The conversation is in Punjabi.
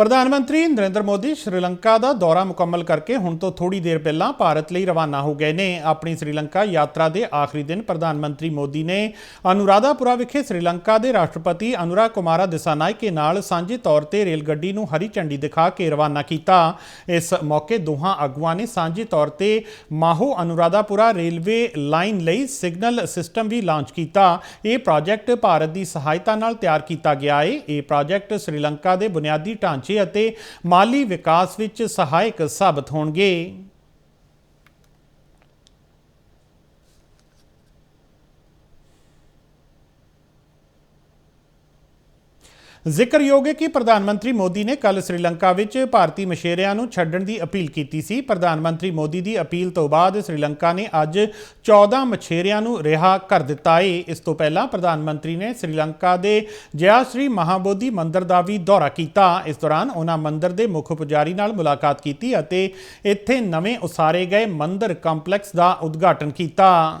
ਪ੍ਰਧਾਨ ਮੰਤਰੀ ਨਰਿੰਦਰ ਮੋਦੀ ਸ਼੍ਰੀਲੰਕਾ ਦਾ ਦੌਰਾ ਮੁਕੰਮਲ ਕਰਕੇ ਹੁਣ ਤੋਂ ਥੋੜੀ ਦੇਰ ਪਹਿਲਾਂ ਭਾਰਤ ਲਈ ਰਵਾਨਾ ਹੋ ਗਏ ਨੇ। ਆਪਣੀ ਸ਼੍ਰੀਲੰਕਾ ਯਾਤਰਾ ਦੇ ਆਖਰੀ ਦਿਨ ਪ੍ਰਧਾਨ ਮੰਤਰੀ ਮੋਦੀ ਨੇ ਅਨੁਰਾਧਾਪੁਰਾ ਵਿਖੇ ਸ਼੍ਰੀਲੰਕਾ ਦੇ ਰਾਸ਼ਟਰਪਤੀ ਅਨੁਰਾ ਕੁਮਾਰਾ ਦਿਸਾਨਾਇਕੇ ਨਾਲ ਸਾਂਝੇ ਤੌਰ ਤੇ ਰੇਲ ਗੱਡੀ ਨੂੰ ਹਰੀ ਝੰਡੀ ਦਿਖਾ ਕੇ ਰਵਾਨਾ ਕੀਤਾ। ਇਸ ਮੌਕੇ ਦੋਹਾਂ ਆਗੂਆਂ ਨੇ ਸਾਂਝੇ ਤੌਰ ਤੇ ਮਾਹੋ ਅਨੁਰਾਧਾਪੁਰਾ ਰੇਲਵੇ ਲਾਈਨ ਲਈ ਸਿਗਨਲ ਸਿਸਟਮ ਵੀ ਲਾਂਚ ਕੀਤਾ। ਇਹ ਪ੍ਰੋਜੈਕਟ ਭਾਰਤ ਦੀ ਸਹਾਇਤਾ ਨਾਲ ਤਿਆਰ ਕੀਤਾ ਗਿਆ ਹੈ ਇਹ ਪ੍ਰਾਜੈਕਟ ਸ਼੍ਰੀਲੰਕਾ ਦੇ ਬੁਨਿਆਦੀ ਢਾਂਚੇ ਅਤੇ ਮਾਲੀ ਵਿਕਾਸ ਵਿੱਚ ਸਹਾਇਕ ਸਾਬਤ ਹੋਣਗੇ। ਜ਼ਿਕਰਯੋਗ ਹੈ ਕਿ ਪ੍ਰਧਾਨ ਮੰਤਰੀ ਮੋਦੀ ਨੇ ਕੱਲ ਸ੍ਰੀਲੰਕਾ ਵਿੱਚ ਭਾਰਤੀ ਮਛੇਰਿਆਂ ਨੂੰ ਛੱਡਣ ਦੀ ਅਪੀਲ ਕੀਤੀ ਸੀ। ਪ੍ਰਧਾਨ ਮੰਤਰੀ ਮੋਦੀ ਦੀ ਅਪੀਲ ਤੋਂ ਬਾਅਦ ਸ੍ਰੀਲੰਕਾ ਨੇ ਅੱਜ 14 ਮਛੇਰਿਆਂ ਨੂੰ ਰਿਹਾ ਕਰ ਦਿੱਤਾ ਹੈ ਇਸ ਤੋਂ ਪਹਿਲਾਂ ਪ੍ਰਧਾਨ ਮੰਤਰੀ ਨੇ ਸ੍ਰੀਲੰਕਾ ਦੇ ਜਯਾ ਸ਼੍ਰੀ ਮਹਾਬੋਧੀ ਮੰਦਿਰ ਦਾ ਵੀ ਦੌਰਾ ਕੀਤਾ। ਇਸ ਦੌਰਾਨ ਉਹਨਾਂ ਮੰਦਿਰ ਦੇ ਮੁੱਖ ਪੁਜਾਰੀ ਨਾਲ ਮੁਲਾਕਾਤ ਕੀਤੀ ਅਤੇ ਇੱਥੇ ਨਵੇਂ ਉਸਾਰੇ ਗਏ ਮੰਦਿਰ ਕੰਪਲੈਕਸ ਦਾ ਉਦਘਾਟਨ ਕੀਤਾ।